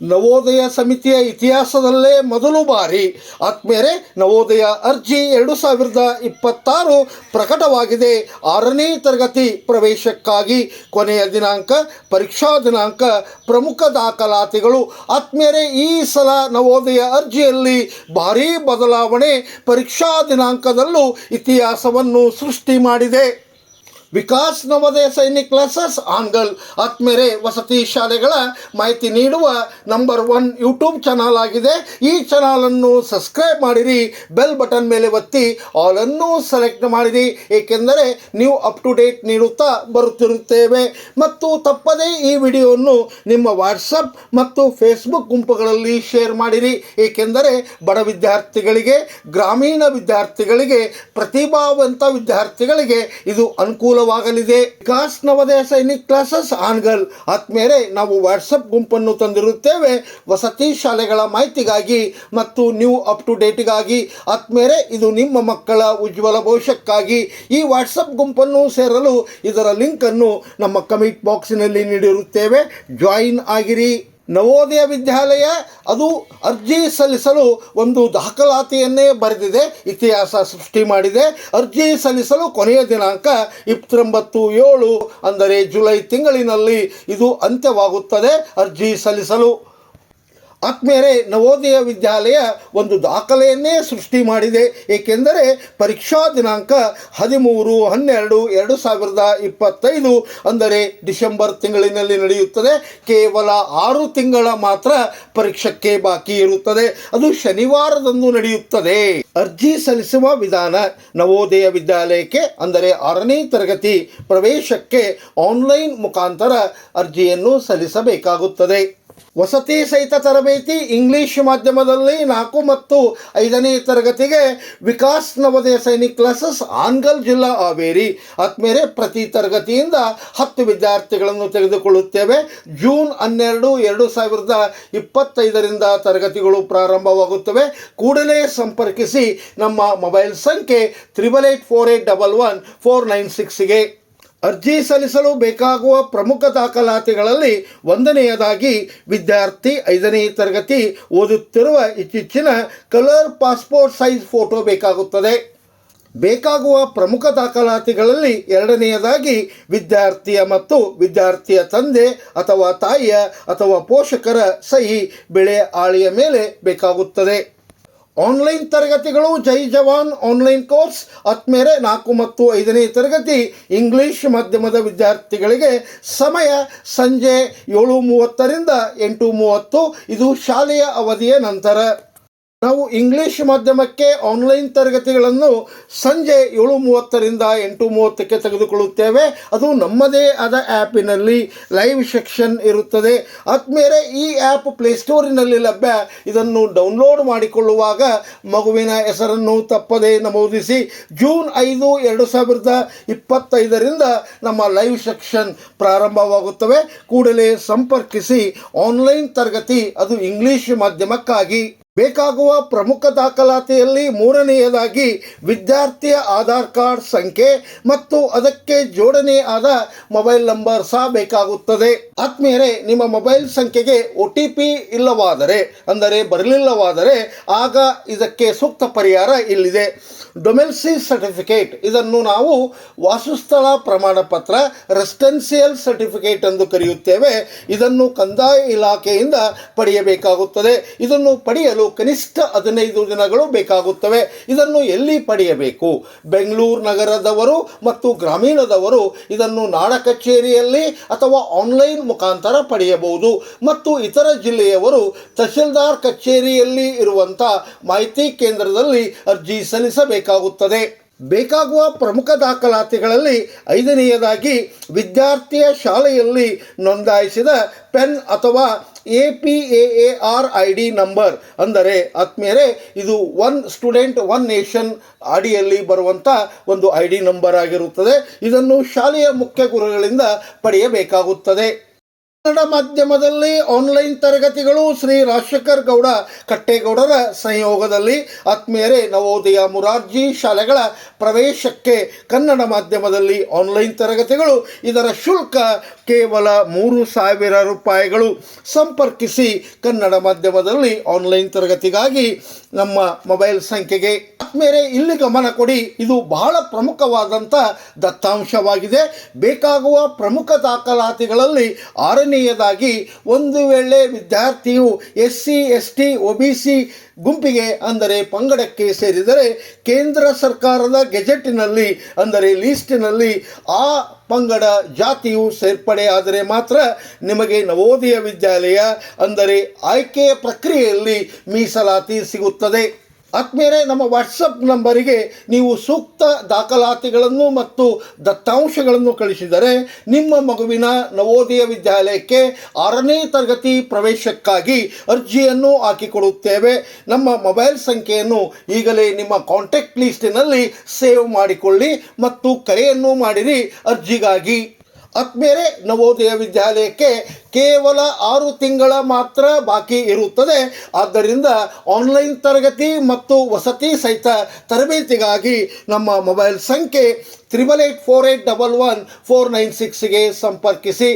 ನವೋದಯ ಸಮಿತಿಯ ಇತಿಹಾಸದಲ್ಲೇ ಮೊದಲು ಬಾರಿ ಆತ್ಮೇರೆ ನವೋದಯ ಅರ್ಜಿ ಎರಡು ಸಾವಿರದ ಇಪ್ಪತ್ತಾರು ಪ್ರಕಟವಾಗಿದೆ. ಆರನೇ ತರಗತಿ ಪ್ರವೇಶಕ್ಕಾಗಿ ಕೊನೆಯ ದಿನಾಂಕ, ಪರೀಕ್ಷಾ ದಿನಾಂಕ, ಪ್ರಮುಖ ದಾಖಲಾತಿಗಳು. ಆತ್ಮೇರೆ ಈ ಸಲ ನವೋದಯ ಅರ್ಜಿಯಲ್ಲಿ ಭಾರೀ ಬದಲಾವಣೆ ಪರೀಕ್ಷಾ ದಿನಾಂಕದಲ್ಲೂ ಇತಿಹಾಸವನ್ನು ಸೃಷ್ಟಿ ಮಾಡಿದೆ. ವಿಕಾಸ್ ನವೋದಯ ಸೈನಿಕ್ ಕ್ಲಾಸಸ್ ಆನ್ಗಲ್ ಆತ್ಮೇರೆ ವಸತಿ ಶಾಲೆಗಳ ಮಾಹಿತಿ ನೀಡುವ ನಂಬರ್ ಒನ್ ಯೂಟ್ಯೂಬ್ ಚಾನಲ್ ಆಗಿದೆ. ಈ ಚಾನಲನ್ನು ಸಬ್ಸ್ಕ್ರೈಬ್ ಮಾಡಿರಿ, ಬೆಲ್ ಬಟನ್ ಮೇಲೆ ಒತ್ತಿ ಆಲನ್ನು ಸೆಲೆಕ್ಟ್ ಮಾಡಿರಿ. ಏಕೆಂದರೆ ನೀವು ಅಪ್ ಟು ಡೇಟ್ ನೀಡುತ್ತಾ ಬರುತ್ತಿರುತ್ತೇವೆ. ಮತ್ತು ತಪ್ಪದೇ ಈ ವಿಡಿಯೋವನ್ನು ನಿಮ್ಮ ವಾಟ್ಸಪ್ ಮತ್ತು ಫೇಸ್ಬುಕ್ ಗುಂಪುಗಳಲ್ಲಿ ಶೇರ್ ಮಾಡಿರಿ. ಏಕೆಂದರೆ ಬಡ ವಿದ್ಯಾರ್ಥಿಗಳಿಗೆ, ಗ್ರಾಮೀಣ ವಿದ್ಯಾರ್ಥಿಗಳಿಗೆ, ಪ್ರತಿಭಾವಂತ ವಿದ್ಯಾರ್ಥಿಗಳಿಗೆ ಇದು ಅನುಕೂಲವಾಗಲಿದೆ ವಿಕಾಸ್ ನವೋದಯ ಸೈನಿಕ್ ಕ್ಲಾಸಸ್ ಆನ್ಗಲ್. ಆದ್ಮೇಲೆ ನಾವು ವಾಟ್ಸಪ್ ಗುಂಪನ್ನು ತಂದಿರುತ್ತೇವೆ. ವಸತಿ ಶಾಲೆಗಳ ಮಾಹಿತಿಗಾಗಿ ಮತ್ತು ನ್ಯೂ ಅಪ್ ಟು ಡೇಟ್ಗಾಗಿ ಆದ್ಮೇಲೆ ಇದು ನಿಮ್ಮ ಮಕ್ಕಳ ಉಜ್ವಲ ಭವಿಷ್ಯಕ್ಕಾಗಿ. ಈ ವಾಟ್ಸಪ್ ಗುಂಪನ್ನು ಸೇರಲು ಇದರ ಲಿಂಕನ್ನು ನಮ್ಮ ಕಮಿಟ್ ಬಾಕ್ಸಿನಲ್ಲಿ ನೀಡಿರುತ್ತೇವೆ. ಜಾಯಿನ್ ಆಗಿರಿ. ನವೋದಯ ವಿದ್ಯಾಲಯ, ಅದು ಅರ್ಜಿ ಸಲ್ಲಿಸಲು ಒಂದು ದಾಖಲಾತಿಯನ್ನೇ ಬರೆದಿದೆ, ಇತಿಹಾಸ ಸೃಷ್ಟಿ ಮಾಡಿದೆ. ಅರ್ಜಿ ಸಲ್ಲಿಸಲು ಕೊನೆಯ ದಿನಾಂಕ ಇಪ್ಪತ್ತೊಂಬತ್ತು ಏಳು, ಅಂದರೆ ಜುಲೈ ತಿಂಗಳಿನಲ್ಲಿ ಇದು ಅಂತ್ಯವಾಗುತ್ತದೆ. ಅರ್ಜಿ ಸಲ್ಲಿಸಲು ಆದ್ಮೇಲೆ ನವೋದಯ ವಿದ್ಯಾಲಯ ಒಂದು ದಾಖಲೆಯನ್ನೇ ಸೃಷ್ಟಿ ಮಾಡಿದೆ. ಏಕೆಂದರೆ ಪರೀಕ್ಷಾ ದಿನಾಂಕ ಹದಿಮೂರು, ಹನ್ನೆರಡು, ಎರಡು ಸಾವಿರದ ಇಪ್ಪತ್ತೈದು, ಅಂದರೆ ಡಿಸೆಂಬರ್ ತಿಂಗಳಿನಲ್ಲಿ ನಡೆಯುತ್ತದೆ. ಕೇವಲ ಆರು ತಿಂಗಳ ಮಾತ್ರ ಪರೀಕ್ಷಕ್ಕೆ ಬಾಕಿ ಇರುತ್ತದೆ. ಅದು ಶನಿವಾರದಂದು ನಡೆಯುತ್ತದೆ. ಅರ್ಜಿ ಸಲ್ಲಿಸುವ ವಿಧಾನ ನವೋದಯ ವಿದ್ಯಾಲಯಕ್ಕೆ, ಅಂದರೆ ಆರನೇ ತರಗತಿ ಪ್ರವೇಶಕ್ಕೆ ಆನ್ಲೈನ್ ಮುಖಾಂತರ ಅರ್ಜಿಯನ್ನು ಸಲ್ಲಿಸಬೇಕಾಗುತ್ತದೆ. ವಸತಿ ಸಹಿತ ತರಬೇತಿ ಇಂಗ್ಲಿಷ್ ಮಾಧ್ಯಮದಲ್ಲಿ ನಾಲ್ಕು ಮತ್ತು ಐದನೇ ತರಗತಿಗೆ ವಿಕಾಸ್ ನವೋದಯ ಸೈನಿಕ್ ಕ್ಲಾಸಸ್ ಆನ್ಗಲ್ ಜಿಲ್ಲಾ ಹಾವೇರಿ. ಆದ್ಮೇಲೆ ಪ್ರತಿ ತರಗತಿಯಿಂದ ಹತ್ತು ವಿದ್ಯಾರ್ಥಿಗಳನ್ನು ತೆಗೆದುಕೊಳ್ಳುತ್ತೇವೆ. ಜೂನ್ ಹನ್ನೆರಡು ಎರಡು ಸಾವಿರದ ಇಪ್ಪತ್ತೈದರಿಂದ ತರಗತಿಗಳು ಪ್ರಾರಂಭವಾಗುತ್ತವೆ. ಕೂಡಲೇ ಸಂಪರ್ಕಿಸಿ ನಮ್ಮ ಮೊಬೈಲ್ ಸಂಖ್ಯೆ triple eight four eight double one four nine ಸಿಕ್ಸ್ಗೆ ಅರ್ಜಿ ಸಲ್ಲಿಸಲು ಬೇಕಾಗುವ ಪ್ರಮುಖ ದಾಖಲಾತಿಗಳಲ್ಲಿ ಒಂದನೆಯದಾಗಿ ವಿದ್ಯಾರ್ಥಿ ಐದನೇ ತರಗತಿ ಓದುತ್ತಿರುವ ಇತ್ತೀಚಿನ ಕಲರ್ ಪಾಸ್ಪೋರ್ಟ್ ಸೈಜ್ ಫೋಟೋ ಬೇಕಾಗುತ್ತದೆ. ಬೇಕಾಗುವ ಪ್ರಮುಖ ದಾಖಲಾತಿಗಳಲ್ಲಿ ಎರಡನೆಯದಾಗಿ ವಿದ್ಯಾರ್ಥಿಯ ಮತ್ತು ವಿದ್ಯಾರ್ಥಿಯ ತಂದೆ ಅಥವಾ ತಾಯಿಯ ಅಥವಾ ಪೋಷಕರ ಸಹಿ, ಬೆಳೆ, ಆಳಿಯ ಮೇಲೆ ಬೇಕಾಗುತ್ತದೆ. ಆನ್ಲೈನ್ ತರಗತಿಗಳು, ಜೈ ಜವಾನ್ ಆನ್ಲೈನ್ ಕೋರ್ಸ್ ಆದ್ಮೇಲೆ ನಾಲ್ಕು ಮತ್ತು ಐದನೇ ತರಗತಿ ಇಂಗ್ಲಿಷ್ ಮಾಧ್ಯಮದ ವಿದ್ಯಾರ್ಥಿಗಳಿಗೆ ಸಮಯ ಸಂಜೆ ಏಳು ಮೂವತ್ತರಿಂದ ಎಂಟು ಮೂವತ್ತು, ಇದು ಶಾಲೆಯ ಅವಧಿಯ ನಂತರ. ನಾವು ಇಂಗ್ಲಿಷ್ ಮಾಧ್ಯಮಕ್ಕೆ ಆನ್ಲೈನ್ ತರಗತಿಗಳನ್ನು ಸಂಜೆ ಏಳು ಮೂವತ್ತರಿಂದ ಎಂಟು ಮೂವತ್ತಕ್ಕೆ ತೆಗೆದುಕೊಳ್ಳುತ್ತೇವೆ. ಅದು ನಮ್ಮದೇ ಆದ ಆ್ಯಪಿನಲ್ಲಿ ಲೈವ್ ಸೆಕ್ಷನ್ ಇರುತ್ತದೆ. ಆದ್ಮೇಲೆ ಈ ಆ್ಯಪ್ ಪ್ಲೇಸ್ಟೋರಿನಲ್ಲಿ ಲಭ್ಯ. ಇದನ್ನು ಡೌನ್ಲೋಡ್ ಮಾಡಿಕೊಳ್ಳುವಾಗ ಮಗುವಿನ ಹೆಸರನ್ನು ತಪ್ಪದೇ ನಮೂದಿಸಿ ಜೂನ್ ಐದು ಎರಡು ಸಾವಿರದ ಇಪ್ಪತ್ತೈದರಿಂದ ನಮ್ಮ ಲೈವ್ ಸೆಕ್ಷನ್ ಪ್ರಾರಂಭವಾಗುತ್ತವೆ. ಕೂಡಲೇ ಸಂಪರ್ಕಿಸಿ. ಆನ್ಲೈನ್ ತರಗತಿ ಅದು ಇಂಗ್ಲೀಷ್ ಮಾಧ್ಯಮಕ್ಕಾಗಿ. ಬೇಕಾಗುವ ಪ್ರಮುಖ ದಾಖಲಾತಿಯಲ್ಲಿ ಮೂರನೆಯದಾಗಿ ವಿದ್ಯಾರ್ಥಿಯ ಆಧಾರ್ ಕಾರ್ಡ್ ಸಂಖ್ಯೆ ಮತ್ತು ಅದಕ್ಕೆ ಜೋಡಣೆ ಆದ ಮೊಬೈಲ್ ನಂಬರ್ ಸಹ ಬೇಕಾಗುತ್ತದೆ. ಆತ್ಮೀಯರೇ, ನಿಮ್ಮ ಮೊಬೈಲ್ ಸಂಖ್ಯೆಗೆ ಒ ಟಿ ಪಿ ಇಲ್ಲವಾದರೆ, ಅಂದರೆ ಬರಲಿಲ್ಲವಾದರೆ, ಆಗ ಇದಕ್ಕೆ ಸೂಕ್ತ ಪರಿಹಾರ ಇಲ್ಲಿದೆ. ಡೊಮೆಲ್ಸಿ ಸರ್ಟಿಫಿಕೇಟ್, ಇದನ್ನು ನಾವು ವಾಸಸ್ಥಳ ಪ್ರಮಾಣ ಪತ್ರ, ರೆಸಿಡೆನ್ಸಿಯಲ್ ಸರ್ಟಿಫಿಕೇಟ್ ಎಂದು ಕರೆಯುತ್ತೇವೆ. ಇದನ್ನು ಕಂದಾಯ ಇಲಾಖೆಯಿಂದ ಪಡೆಯಬೇಕಾಗುತ್ತದೆ. ಇದನ್ನು ಪಡೆಯಲು ಕನಿಷ್ಠ ಹದಿನೈದು ದಿನಗಳು ಬೇಕಾಗುತ್ತವೆ. ಇದನ್ನು ಎಲ್ಲಿ ಪಡೆಯಬೇಕು? ಬೆಂಗಳೂರು ನಗರದವರು ಮತ್ತು ಗ್ರಾಮೀಣದವರು ಇದನ್ನು ನಾಡ ಕಚೇರಿಯಲ್ಲಿ ಅಥವಾ ಆನ್ಲೈನ್ ಮುಖಾಂತರ ಪಡೆಯಬಹುದು. ಮತ್ತು ಇತರ ಜಿಲ್ಲೆಯವರು ತಹಶೀಲ್ದಾರ್ ಕಚೇರಿಯಲ್ಲಿ ಇರುವಂಥ ಮಾಹಿತಿ ಕೇಂದ್ರದಲ್ಲಿ ಅರ್ಜಿ ಸಲ್ಲಿಸಬೇಕಾಗುತ್ತದೆ. ಬೇಕಾಗುವ ಪ್ರಮುಖ ದಾಖಲಾತಿಗಳಲ್ಲಿ ಐದನೆಯದಾಗಿ ವಿದ್ಯಾರ್ಥಿಯ ಶಾಲೆಯಲ್ಲಿ ನೋಂದಾಯಿಸಿದ ಪೆನ್ ಅಥವಾ A P A A R I D number. ಅಂದರೆ ಅತ್ಮೇರೆ ಇದು ಒನ್ ಸ್ಟೂಡೆಂಟ್, ಒನ್ ನೇಷನ್ ಅಡಿಯಲ್ಲಿ ಬರುವಂಥ ಒಂದು ಐ ಡಿ ನಂಬರ್ ಆಗಿರುತ್ತದೆ. ಇದನ್ನು ಶಾಲೆಯ ಮುಖ್ಯ ಗುರುಗಳಿಂದ ಪಡೆಯಬೇಕಾಗುತ್ತದೆ. ಕನ್ನಡ ಮಾಧ್ಯಮದಲ್ಲಿ ಆನ್ಲೈನ್ ತರಗತಿಗಳು ಶ್ರೀ ರಾಜಶೇಖರ್ ಗೌಡ ಕಟ್ಟೇಗೌಡರ ಸಂಯೋಗದಲ್ಲಿ ಆತ್ಮೀಯರೇ, ನವೋದಯ ಮುರಾರ್ಜಿ ಶಾಲೆಗಳ ಪ್ರವೇಶಕ್ಕೆ ಕನ್ನಡ ಮಾಧ್ಯಮದಲ್ಲಿ ಆನ್ಲೈನ್ ತರಗತಿಗಳು, ಇದರ ಶುಲ್ಕ ಕೇವಲ ಮೂರು ಸಾವಿರ ರೂಪಾಯಿಗಳು. ಸಂಪರ್ಕಿಸಿ ಕನ್ನಡ ಮಾಧ್ಯಮದಲ್ಲಿ ಆನ್ಲೈನ್ ತರಗತಿಗಾಗಿ ನಮ್ಮ ಮೊಬೈಲ್ ಸಂಖ್ಯೆಗೆ ಆತ್ಮೀಯರೇ, ಇಲ್ಲಿ ಗಮನ ಕೊಡಿ. ಇದು ಬಹಳ ಪ್ರಮುಖವಾದಂಥ ದತ್ತಾಂಶವಾಗಿದೆ. ಬೇಕಾಗುವ ಪ್ರಮುಖ ದಾಖಲಾತಿಗಳಲ್ಲಿ ಆರನೆಯದಾಗಿ ಒಂದು ವೇಳೆ ವಿದ್ಯಾರ್ಥಿಯು S C S T O B C ಗುಂಪಿಗೆ ಅಂದರೆ ಪಂಗಡಕ್ಕೆ ಸೇರಿದರೆ ಕೇಂದ್ರ ಸರ್ಕಾರದ ಗೆಜೆಟಿನಲ್ಲಿ ಅಂದರೆ ಲೀಸ್ಟಿನಲ್ಲಿ ಆ ಪಂಗಡ ಜಾತಿಯು ಸೇರ್ಪಡೆಯಾದರೆ ಮಾತ್ರ ನಿಮಗೆ ನವೋದಯ ವಿದ್ಯಾಲಯ ಅಂದರೆ ಆಯ್ಕೆಯ ಪ್ರಕ್ರಿಯೆಯಲ್ಲಿ ಮೀಸಲಾತಿ ಸಿಗುತ್ತದೆ. ಆತ್ಮೇಲೆ ನಮ್ಮ ವಾಟ್ಸಪ್ ನಂಬರಿಗೆ ನೀವು ಸೂಕ್ತ ದಾಖಲಾತಿಗಳನ್ನು ಮತ್ತು ದತ್ತಾಂಶಗಳನ್ನು ಕಳಿಸಿದರೆ ನಿಮ್ಮ ಮಗುವಿನ ನವೋದಯ ವಿದ್ಯಾಲಯಕ್ಕೆ ಆರನೇ ತರಗತಿ ಪ್ರವೇಶಕ್ಕಾಗಿ ಅರ್ಜಿಯನ್ನು ಹಾಕಿಕೊಡುತ್ತೇವೆ. ನಮ್ಮ ಮೊಬೈಲ್ ಸಂಖ್ಯೆಯನ್ನು ಈಗಲೇ ನಿಮ್ಮ ಕಾಂಟ್ಯಾಕ್ಟ್ ಲಿಸ್ಟಿನಲ್ಲಿ ಸೇವ್ ಮಾಡಿಕೊಳ್ಳಿ ಮತ್ತು ಕರೆಯನ್ನು ಮಾಡಿರಿ. ಅರ್ಜಿಗಾಗಿ ಆತ್ಮೇಲೆ ನವೋದಯ ವಿದ್ಯಾಲಯಕ್ಕೆ ಕೇವಲ ಆರು ತಿಂಗಳ ಮಾತ್ರ ಬಾಕಿ ಇರುತ್ತದೆ. ಆದ್ದರಿಂದ ಆನ್ಲೈನ್ ತರಗತಿ ಮತ್ತು ವಸತಿ ಸಹಿತ ತರಬೇತಿಗಾಗಿ ನಮ್ಮ ಮೊಬೈಲ್ ಸಂಖ್ಯೆ triple eight four eight double one four nine ಸಿಕ್ಸ್ಗೆ ಸಂಪರ್ಕಿಸಿ.